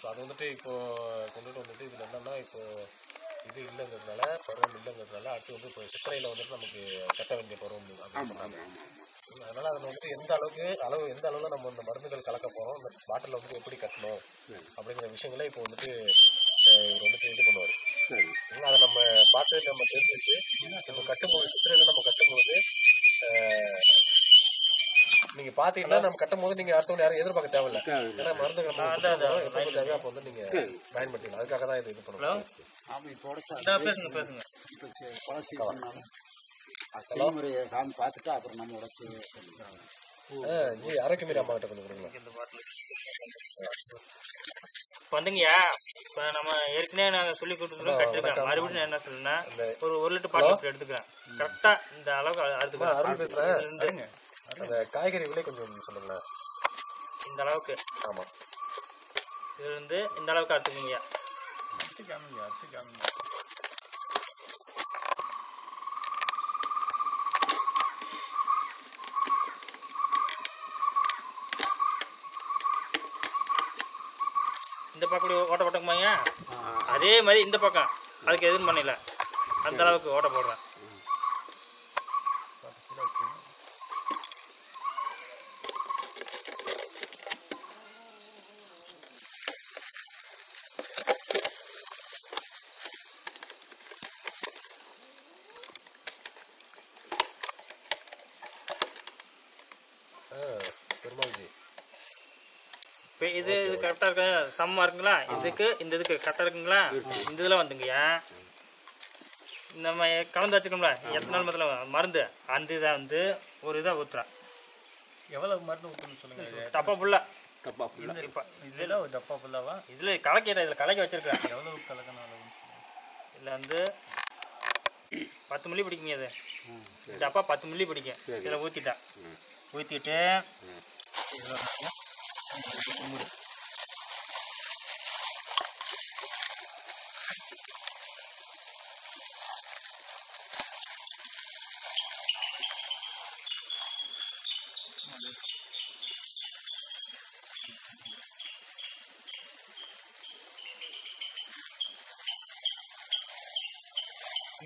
So அது வந்துட்டு இப்போ கொண்டுட்டு வந்துட்டு இதில் என்னன்னா இப்போ இது இல்லைங்கிறதுனால பருவம் இல்லைங்கிறதுனால அடுத்து வந்து இப்போ சித்திரையில் வந்துட்டு நமக்கு கட்ட வேண்டிய பருவம் அப்படின்னு சொன்னாங்க அதனால அதில் வந்துட்டு எந்த அளவுக்கு அளவு எந்த அளவில் நம்ம இந்த மருந்துகள் கலக்க போகிறோம் இந்த பாட்டில் வந்துட்டு எப்படி கட்டணும் அப்படிங்கிற விஷயங்களை இப்போ வந்துட்டு இவர் வந்துட்டு இது பண்ணுவார். அதை நம்ம பார்த்து நம்ம தெரிஞ்சுட்டு இப்போ கட்டும்போது சித்திரையில் நம்ம கட்டும்போது நீங்க பாத்தீங்கன்னா நம்ம கட்டும் போது நீங்க அடுத்தவங்க யாரும் எதிர்பார்க்க தேவையில்ல. ஏன்னா மருந்து தேவையோ அப்போ வந்து நீங்க பயன்படுத்திக்கலாம். அதுக்காக தான் இது இது பண்ணுவோம். செய்முறையை காமி பார்த்துட்டு அப்புறம் நம்ம உடச்சி ஆஹ் ஜி அரைக்கு மீறி அம்மா கிட்ட கொஞ்சம் கொடுங்க. இந்த பாட்டில். இப்போ வந்துங்கய்யா இப்போ நம்ம ஏற்கனவே நாங்கள் சொல்லி கொடுத்துருக்கோம் கட்டிருக்கேன் மறுபடியும் நான் என்ன சொல்லுன்னா ஒரு ஒரு லிட்டர் பாட்டில் எடுத்துக்கிறேன். கரெக்டாக இந்த அளவுக்கு அறு- அறுத்துக்கிறேன் பேசுறேன். அந்த காய்கறி விலை கொஞ்சம் சொல்லுங்களேன். இந்த அளவுக்கு. ஆமா. இது வந்து இந்த அளவுக்கு அறுத்துக்குங்கய்யா இந்த பக்கம் ஓட்ட போட்டோமாங்க அதே மாதிரி இந்த பக்கம். அதுக்கு எதுவும் பண்ணல. அந்த அளவுக்கு ஓட்ட போடுறேன். ஆஹ் பெருமாள் ஜி இப்போ இது இது கரெக்டாக இருக்கு? சமமாக இருக்குங்களா? இதுக்கு இந்த இதுக்கு கரெக்டாக இருக்குங்களா? இந்த இதில் வந்துங்கய்யா. நம்ம கலந்து வச்சுக்கோங்களா எத்தனை நாள் மொத்தம் மருந்து? அந்த இதை வந்து ஒரு இதை ஊற்றுறேன் எவ்வளவு மருந்து ஊற்றணும்னு சொல்லுங்க? இது டப்பா ஃபுல்லாக தப்பா ஃபுல்லா இப்போ இதுல ஒரு டப்பா ஃபுல்லாவா இதில் கலக்கிட்ட இதில் கலக்கி வச்சிருக்கேன் எவ்வளவு கலக்கணும் இதில் வந்து பத்து மில்லி பிடிக்குங்க இது. டப்பா பத்து மில்லி பிடிக்கும். இதில் ஊற்றிட்டேன் ஊற்றிட்டு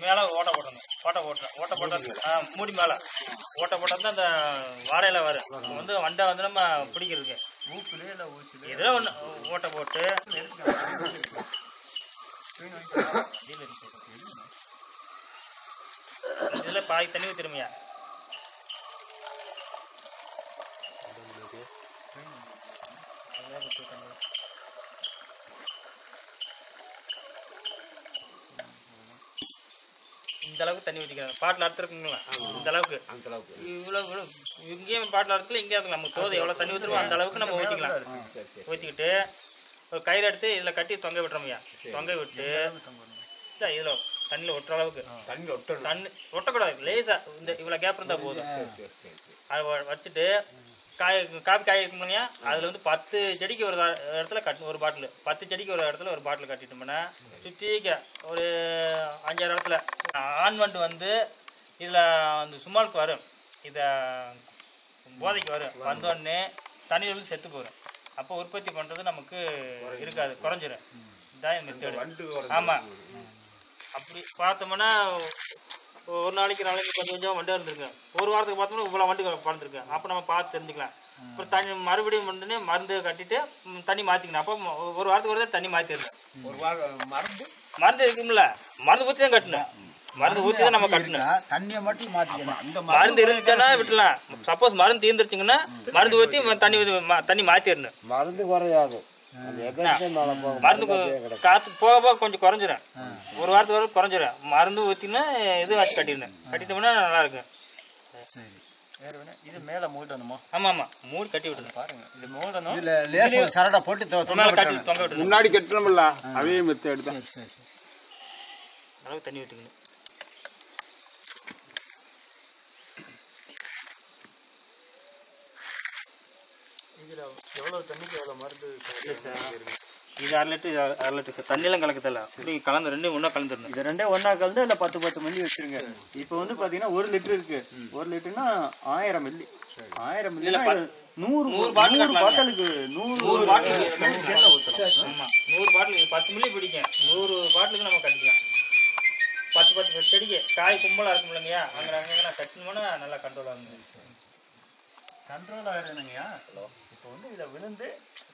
மேலே ஓட்டை போடணும். ஓட்டை போட்டுறேன் ஓட்டை ஆ மூடி மேலே. ஓட்டை போட்டால் தான் அந்த வாழையில வரும். வந்து வண்டை வந்து நம்ம பிடிக்கிறதுக்கு. இதில் ஒன்று ஓட்டை போட்டு இதில் பாதி தண்ணி ஊற்றிருமையா இந்த அளவுக்கு தண்ணி ஊற்றிக்கிறாங்க பாட்டில் அறுத்துருக்குங்களா இந்த அளவுக்கு. அந்த அளவுக்கு. இவ்வளோ இங்கேயும் பாட்டில் அறுத்துல இங்கே அறுத்துல நம்ம தோது எவ்வளோ தண்ணி ஊற்றுறோம் அந்த அளவுக்கு நம்ம ஊற்றிக்கலாம் சரி சரி ஊற்றிக்கிட்டு ஒரு கயிறு எடுத்து இதில் கட்டி தொங்க விட்டுறோம்யா. தொங்க விட்டு இதில் தண்ணியில் ஒட்டுற அளவுக்கு. தண்ணி ஒட்டணும். தண்ணி ஒட்டக்கூடாது. லேசாக இந்த இவ்வளோ கேப் இருந்தால் போதும். அதை வச்சுட்டு காய காப்பி காய வைக்கும் இல்லையா? அதில் வந்து பத்து செடிக்கு ஒரு இடத்துல கட்டு ஒரு பாட்டில். பத்து செடிக்கு ஒரு இடத்துல ஒரு பாட்டில் கட்டிட்டோம்னா சுற்றிக்க ஒரு அஞ்சாறு இடத்துல ஆண் வண்டு வந்து இதில் அந்த சும்மாளுக்கு வரும். இதை போதைக்கு வரும். வந்தோடனே தண்ணியில் வந்து செத்து போயிடும் அப்போ உற்பத்தி பண்ணுறது நமக்கு இருக்காது குறைஞ்சிரும். இதான் மெத்தேடு ஆமாம் அப்படி பார்த்தோம்னா ஒரு நாளைக்கு நாளைக்கு கொஞ்சம் கொஞ்சம் வண்டு இருந்திருக்கு. ஒரு வாரத்துக்கு பார்த்தோம்னா இவ்வளோ வண்டு பறந்துருக்கு அப்போ நம்ம பார்த்து தெரிஞ்சுக்கலாம். அப்புறம் தண்ணி மறுபடியும் உடனே மருந்து கட்டிட்டு தண்ணி மாற்றிக்கணும் அப்போ ஒரு வாரத்துக்கு ஒரு தண்ணி மாற்றிடணும் ஒரு வாரம் மருந்து? மருந்து இருக்கும்ல. மருந்து ஊற்றி தான் கட்டணும். மருந்து ஊற்றி தான் நம்ம கட்டணும். தண்ணியை மட்டும் மாற்றிக்கணும் அந்த மருந்து இருந்துச்சுன்னா விட்டுலாம் சப்போஸ் மருந்து தீர்ந்துருச்சுங்கன்னா மருந்து ஊற்றி தண்ணி தண்ணி மாற்றிடணும் மருந்து குறையாது. மருந்து கொ- காத்து போக போக கொஞ்சம் குறைஞ்சிரும். ஒரு வாரத்துக்கு வரை குறைஞ்சிரும். மருந்து ஊற்றினா இது வச்சு கட்டிடணும். கட்டிட்டோம்னா நல்லா இருக்கும் சரி. வேற வேணா இது மேல மூடணுமா ஆமா ஆமா மூடி கட்டி விட்டுருங்க பாருங்க இது மூடணும் இதில் லேசாக சரடை போட்டு தொங்க கட்டி முன்னாடி கட்டணும்ல அதே மெத்தட் தான் சரி சரி சரி. அளவு தண்ணி ஊற்றிக்கணும் இதுல எவ்வளவு தண்ணிக்கு மருந்து இது அரை லிட்டர் இது அரை லிட்டர் சார் தண்ணியெல்லாம் கலக்கதில்ல. அப்படி கலந்து ரெண்டும் ஒன்றா கலந்துடணும். இது ரெண்டே ஒண்ணா கலந்து இல்ல பத்து பத்து மில்லி வச்சிருங்க. இப்போ வந்து பாத்தீங்கன்னா ஒரு லிட்டர் இருக்கு. ஒரு லிட்டர்னா ஆயிரம் மில்லி. ஆயிரம் மில்லி நூறு நூறு பாட்டில். பாட்டலுக்கு நூறு நூறு பாட்டில் தேங்காய் ஊத்தலாம். ஆமா. நூறு பாட்டில் பத்து மில்லி பிடிக்கும் நூறு பாட்டிலுக்கு நம்ம கட்டிக்கலாம். பத்து பத்து செடிக்கு காய் கும்பலா இருக்கும் இல்லைங்கய்யா? அங்கே அங்கே கட்டணும்னா நல்லா கண்ட்ரோல் ஆகுங்க. கண்ட்ரோல் ஆயிருந்தீங்கய்யா இப்போ வந்து இதை விழுந்து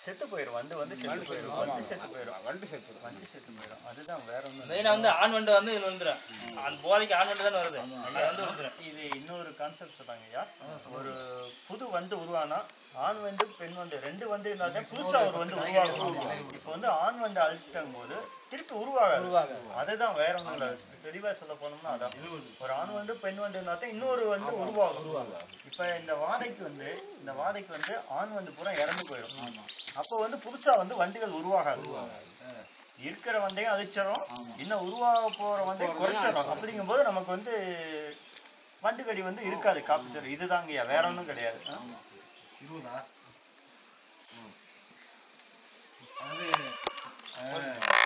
செத்து போயிடும் வந்து வந்து செத்து போயிடும் வந்து செத்து போயிடும் வண்டு செத்து வண்டி செத்து போயிடும் அதுதான் வேற ஒன்றும் மெயினாக வந்து ஆண் வண்டு வந்து இதில் வந்துடும் அந்த போதைக்கு ஆண் வண்டு தானே வருது. அங்கே வந்து வந்துடும் இது இன்னொரு கான்செப்ட் சொன்னாங்க ஐயா ஒரு புது வந்து உருவானா ஆண் வந்து பெண் வந்து ரெண்டு வந்து இருந்தாலும் புதுசா ஒரு வந்து உருவாகும். இப்போ வந்து ஆண் வந்து அழிச்சிட்டாங்க போது திருப்பி உருவாகாது. அதுதான் வேற ஒன்றும் இல்லை. தெளிவா சொல்ல போனோம்னா அதான். ஒரு ஆண் வந்து பெண் வந்து இருந்தா தான் இன்னொரு வந்து உருவாகும். இப்போ இந்த வாதைக்கு வந்து இந்த வாதைக்கு வந்து ஆண் வந்து பூரா இறந்து போயிடும். அப்போ வந்து புதுசா வந்து வண்டுகள் உருவாகாது. இருக்கிற வண்டையும் அழிச்சிடும் இன்னும் உருவாக போற வண்டையும் குறைச்சிடும் அப்படிங்கும்போது நமக்கு வந்து வண்டுகடி வந்து இருக்காது. காப்பு இதுதாங்கய்யா வேற ஒன்றும் கிடையாது. 일어나. 응. 안 돼. 에.